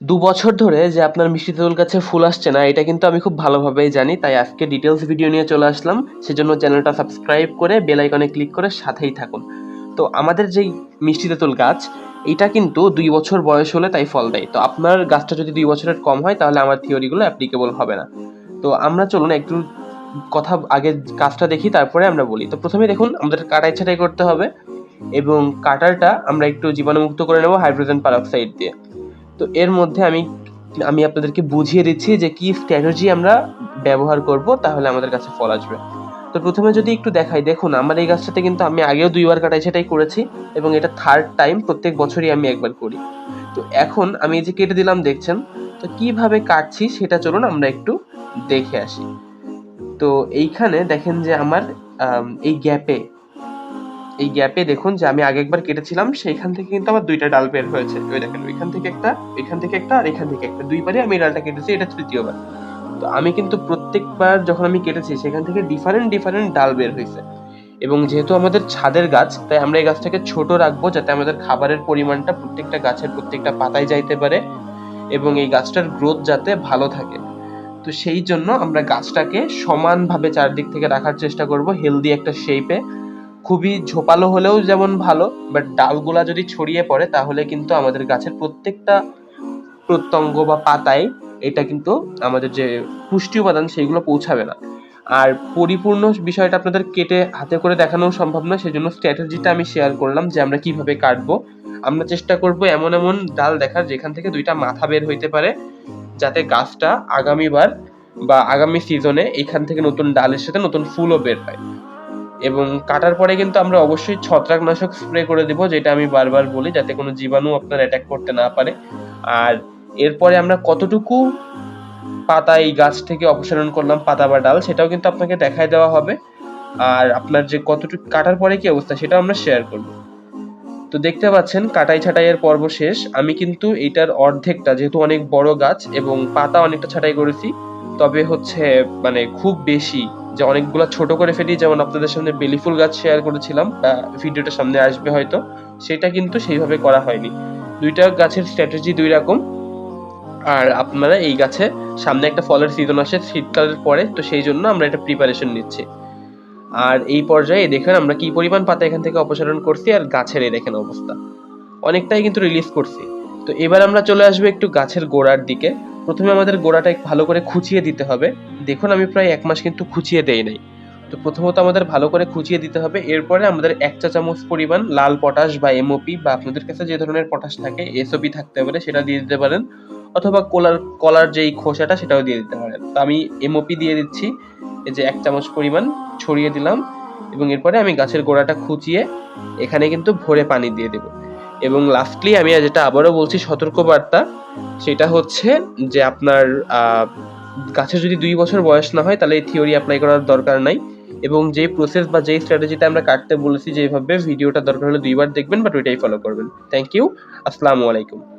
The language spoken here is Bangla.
দু বছর ধরে যে আপনার মিষ্টি তেঁতুল গাছে ফুল আসছে না, এটা কিন্তু আমি খুব ভালোভাবেই জানি, তাই আজকে ডিটেলস ভিডিও নিয়ে চলে আসলাম। সেজন্য চ্যানেলটা সাবস্ক্রাইব করে বেল আইকনে ক্লিক করে সাথেই থাকুন। তো আমাদের যেই মিষ্টি তেঁতুল গাছ, এটা কিন্তু দুই বছর বয়স হলে তাই ফল দেয়। তো আপনার গাছটা যদি দুই বছরের কম হয়, তাহলে আমার থিওরিগুলো অ্যাপ্লিকেবল হবে না। তো আমরা চলুন একটু কথা আগে গাছটা দেখি, তারপরে আমরা বলি। তো প্রথমে দেখুন, আমাদের কাটাই ছাটাই করতে হবে এবং কাটারটা আমরা একটু জীবাণুমুক্ত করে নেব হাইড্রোজেন পারঅক্সাইড দিয়ে। তো এর মধ্যে আমি আমি আপনাদেরকে বুঝিয়ে দিচ্ছি যে কি স্ট্র্যাটেজি আমরা ব্যবহার করব, তাহলে আমাদের কাছে ফল আসবে। তো প্রথমে যদি একটু দেখাই, দেখুন আমার এই গাছটাতে কিন্তু আমি আগেও দুইবার কাটাই, সেটাই করেছি এবং এটা থার্ড টাইম প্রত্যেক বছরই আমি একবার করি। তো এখন আমি এই যে কেটে দিলাম, দেখছেন? তো কীভাবে কাটছি সেটা চলুন আমরা একটু দেখে আসি। তো এইখানে দেখেন যে আমার এই গ্যাপে এই গ্যাপে দেখুন যে আমি আগে একবার কেটেছিলাম, সেইখান থেকে কিন্তু আমার দুইটা ডাল বের হয়েছে। ওই দেখেন, ওইখান থেকে একটা এখান থেকে একটা, আর এখান থেকে একটা। দুইবারই আমি ডালটা কেটেছি, এটা তৃতীয়বার। তো আমি কিন্তু প্রত্যেকবার যখন আমি কেটেছি, সেখান থেকে ডিফারেন্ট ডিফারেন্ট ডাল বের হয়েছে। এবং যেহেতু আমাদের ছাদের গাছ, তাই আমরা এই গাছটাকে ছোট রাখব যাতে আমাদের খাবারের পরিমাণটা প্রত্যেকটা গাছের প্রত্যেকটা পাতায় যাইতে পারে এবং এই গাছটার গ্রোথ যাতে ভালো থাকে। তো সেই জন্য আমরা গাছটাকে সমানভাবে চারদিক থেকে রাখার চেষ্টা করব হেলদি একটা শেপে খুবই ঝোপালো হলেও যেমন ভালো বাট ডালগুলা যদি ছড়িয়ে পড়ে, তাহলে কিন্তু আমাদের গাছের প্রত্যেকটা প্রত্যঙ্গ বা পাতায় এটা কিন্তু আমাদের যে পুষ্টি উপাদান, সেইগুলো পৌঁছাবে না। আর পরিপূর্ণ বিষয়টা আপনাদের কেটে হাতে করে দেখানো সম্ভব না সেজন্য স্ট্র্যাটেজিটা আমি শেয়ার করলাম যে আমরা কীভাবে কাটবো। আমরা চেষ্টা করব এমন এমন ডাল দেখার, যেখান থেকে দুইটা মাথা বের হইতে পারে, যাতে গাছটা আগামীবার বা আগামী সিজনে এখান থেকে নতুন ডালের সাথে নতুন ফুলও বের হয়। এবং কাটার পরে কিন্তু আমরা অবশ্যই ছত্রাকনাশক স্প্রে করে দেব, যেটা আমি বারবার বলি যাতে কোনো জীবাণু আপনার অ্যাটাক করতে না পারে। আর এরপরে আমরা কতটুকু পাতা এই গাছ থেকে অপসারণ করলাম, পাতা বা ডাল, সেটাও কিন্তু আপনাকে দেখায় দেওয়া হবে। আর আপনার যে কতটুকু কাটার পরে কি অবস্থা, সেটাও আমরা শেয়ার করব। তো দেখতে পাচ্ছেন, কাটাই ছাটাইয়ের পর্ব শেষ। আমি কিন্তু এটার অর্ধেকটা, যেহেতু অনেক বড় গাছ এবং পাতা অনেকটা ছাটাই করেছি, তবে হচ্ছে মানে খুব বেশি যে অনেকগুলো ছোট করে ফেলি, যেমন আপনাদের সামনে বেলি ফুল গাছ শেয়ার করেছিলাম ভিডিওটা সামনে আসবে হয়তো। সেটা কিন্তু সেইভাবে করা হয়নি। দুইটা গাছের স্ট্র্যাটেজি দুই রকম। আর আপনারা এই গাছে সামনে একটা ফলের সিজন আসে, শীতকালের পরে, তো সেই জন্য আমরা এটা প্রিপারেশন নিচ্ছি। আর এই পর্যায়ে দেখেন আমরা কি পরিমাণ পাতা এখান থেকে অপসারণ করছি আর গাছের এই দেখেন অবস্থা। অনেকটাই কিন্তু রিলিজ করছি। তো এবার আমরা চলে আসব একটু গাছের গোড়ার দিকে। প্রথমে আমাদের গোড়াটা ভালো করে খুঁচিয়ে দিতে হবে। দেখুন, আমি প্রায় এক মাস কিন্তু খুঁচিয়ে দেই নাই। তো প্রথমত আমাদের ভালো করে খুঁচিয়ে দিতে হবে। এরপরে আমাদের এক চা চামচ পরিমাণ লাল পটাশ বা এমওপি বা আপনাদের কাছে যে ধরনের পটাশ থাকে এসওপি থাকতে পারে, সেটা দিয়ে দিতে পারেন। অথবা কলার কলার যেই খোসাটা, সেটাও দিয়ে দিতে পারেন। তো আমি এমওপি দিয়ে দিচ্ছি। এই যে এক চামচ পরিমাণ ছড়িয়ে দিলাম এবং এরপরে আমি গাছের গোড়াটা খুঁচিয়ে এখানে কিন্তু ভরে পানি দিয়ে দেবো। এবং লাস্টলি আমি যেটা আবারও বলছি, সতর্কবার্তা। সেটা হচ্ছে যে আপনার গাছের যদি দুই বছর বয়স না হয়, তাহলে এই থিওরি অ্যাপ্লাই করার দরকার নাই। এবং যে প্রসেস বা যেই স্ট্র্যাটেজিতে আমরা কাটতে বলেছি, যেভাবে ভিডিওটা দরকার হলে দুইবার দেখবেন বাট ওইটাই ফলো করবেন। থ্যাংক ইউ আসসালামু আলাইকুম।